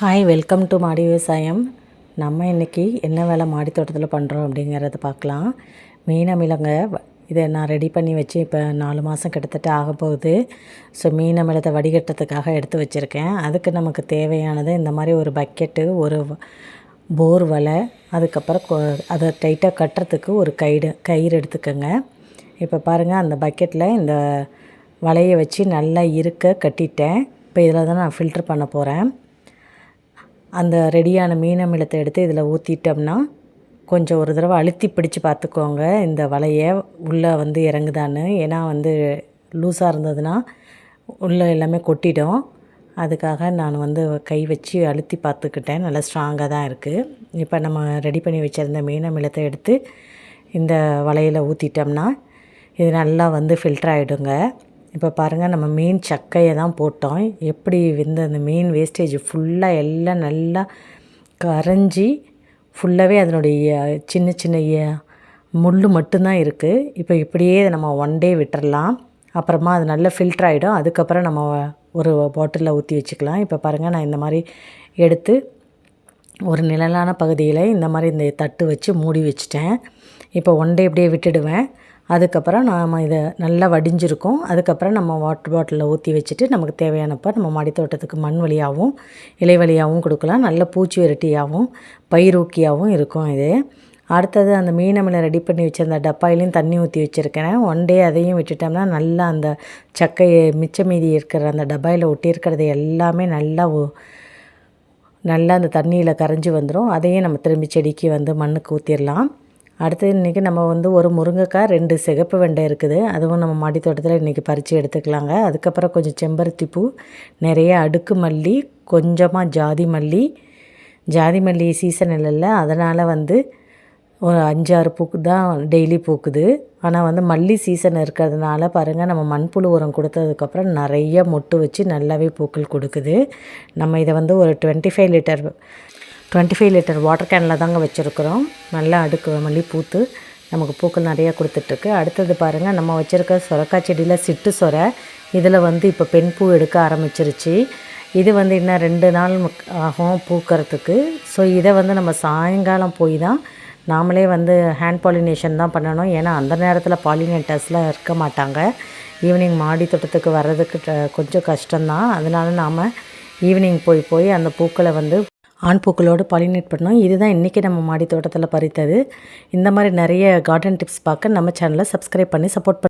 Hi welcome to மாடி விவசாயம் நம்ம இன்றைக்கி என்ன வேலை மாடி தோட்டத்தில் பண்ணுறோம் அப்படிங்கிறத பார்க்கலாம். மீன் வ- இதை நான் ரெடி பண்ணி வச்சு இப்போ நாலு மாதம் கிட்டத்தட்ட ஆக போகுது. ஸோ மீன் அமிலத்தை வடிகட்டுறதுக்காக எடுத்து வச்சுருக்கேன். அதுக்கு நமக்கு தேவையானது இந்த மாதிரி ஒரு பக்கெட்டு ஒரு போர் வலை அதுக்கப்புறம் கொ- அதை டைட்டாக கட்டுறதுக்கு ஒரு கயிறு கயிறு எடுத்துக்கோங்க. இப்போ பாருங்கள் அந்த பக்கெட்டில் இந்த வலையை வச்சு நல்லா இருக்க கட்டிட்டேன். இப்போ இதில் தான் நான் ஃபில்டர் பண்ண போகிறேன் அந்த ரெடியான மீன் அமிலத்தை எடுத்து இதில் ஊற்றிட்டோம்னா கொஞ்சம் ஒரு தடவை அழுத்தி பிடிச்சி பார்த்துக்கோங்க. இந்த வலையை உள்ளே வந்து இறங்குதான்னு. ஏன்னா வந்து லூஸாக இருந்ததுன்னா உள்ளே எல்லாமே கொட்டிடும். அதுக்காக நான் வந்து கை வச்சு அழுத்தி பார்த்துக்கிட்டேன். நல்லா ஸ்ட்ராங்காக தான் இருக்குது இப்போ நம்ம ரெடி பண்ணி வச்சுருந்த மீன் அமிலத்தை எடுத்து இந்த வலையில் ஊற்றிட்டோம்னா இது நல்லா வந்து ஃபில்டர் ஆகிடுங்க இப்போ பாருங்கள் நம்ம மீன் சக்கையை தான் போட்டோம். எப்படி வந்து அந்த மீன் வேஸ்டேஜ் ஃபுல்லாக எல்லாம் நல்லா கரைஞ்சி ஃபுல்லாகவே அதனுடைய சின்ன சின்ன முள் மட்டும்தான் இருக்குது இப்போ இப்படியே நம்ம ஒன் டே விட்டுறலாம். அப்புறமா அது நல்லா ஃபில்டர் ஆகிடும் அதுக்கப்புறம் நம்ம ஒரு பாட்டிலில் ஊற்றி வச்சுக்கலாம். இப்போ பாருங்கள் நான் இந்த மாதிரி எடுத்து ஒரு நிழலான பகுதியில் இந்த மாதிரி இந்த தட்டு வச்சு மூடி வச்சுட்டேன். இப்போ ஒன் டே இப்படியே விட்டுடுவேன். அதுக்கப்புறம் நாம் இதை நல்லா வடிஞ்சிருக்கும். அதுக்கப்புறம் நம்ம வாட்டர் பாட்டிலில் ஊற்றி வச்சுட்டு நமக்கு தேவையானப்போ நம்ம மாடி தோட்டத்துக்கு மண் வழியாகவும் இலை வழியாகவும் கொடுக்கலாம். நல்ல பூச்சி விரட்டியாகவும் பயிரூக்கியாகவும் இருக்கும் இது. அடுத்தது அந்த மீனமில் ரெடி பண்ணி வச்சிருந்த டப்பாயிலையும் தண்ணி ஊற்றி வச்சுருக்கிறேன். ஒன் டே அதையும் விட்டுட்டோம்னா நல்லா அந்த சக்கையை மிச்ச மீதி இருக்கிற அந்த டப்பாயில் ஒட்டியிருக்கிறது எல்லாமே நல்லா நல்லா அந்த தண்ணியில் கரைஞ்சி வந்துடும் அதையும் நம்ம திரும்பி செடிக்கு வந்து மண்ணுக்கு ஊற்றிடலாம் அடுத்து இன்றைக்கி நம்ம வந்து ஒரு முருங்கைக்காய் ரெண்டு சிகப்பு வெண்டை இருக்குது. அதுவும் நம்ம மாடி தோட்டத்தில் இன்றைக்கி பறித்து எடுத்துக்கலாங்க. அதுக்கப்புறம் கொஞ்சம் செம்பருத்தி பூ நிறைய அடுக்கு மல்லி கொஞ்சமாக ஜாதி மல்லி. ஜாதி மல்லி சீசன் இல்லைல்ல அதனால் வந்து ஒரு அஞ்சாறு பூக்கு தான் டெய்லி பூக்குது. ஆனால் வந்து மல்லி சீசன் இருக்கிறதுனால பாருங்கள் நம்ம மண்புழு உரம் கொடுத்ததுக்கப்புறம் நிறைய மொட்டு வச்சு நல்லாவே பூக்கள் கொடுக்குது. நம்ம இதை வந்து ஒரு twenty five litre twenty five litre water கேனில் தாங்க வச்சுருக்குறோம். நல்லா அடுக்கு மல்லி பூத்து நமக்கு பூக்கள் நிறையா கொடுத்துட்ருக்கு. அடுத்தது பாருங்கள் நம்ம வச்சுருக்க சொரக்காய் செடியில் சிட்டு சொரை. இதில் வந்து இப்போ பெண் பூ எடுக்க ஆரம்பிச்சிருச்சு. இது வந்து இன்னும் ரெண்டு நாள் ஆகும் பூக்கிறதுக்கு. ஸோ இதை வந்து நம்ம சாயங்காலம் போய் தான் நாமளே வந்து ஹேண்ட் பாலினேஷன் தான் பண்ணணும். ஏன்னா அந்த நேரத்தில் பாலினேட்டர்ஸ்லாம் இருக்க மாட்டாங்க. ஈவினிங் மாடி தோட்டத்துக்கு வர்றதுக்கு கொஞ்சம் கஷ்டம்தான். அதனால நாம் ஈவினிங் போய் போய் அந்த பூக்களை வந்து ஆண் பூக்களோடு பாலினேட் பண்ணோம். இதுதான் இன்றைக்கி நம்ம மாடி தோட்டத்தில் பறித்தது. இந்த மாதிரி நிறைய கார்டன் டிப்ஸ் பார்க்க நம்ம சேனலை சப்ஸ்கிரைப் பண்ணி சப்போர்ட்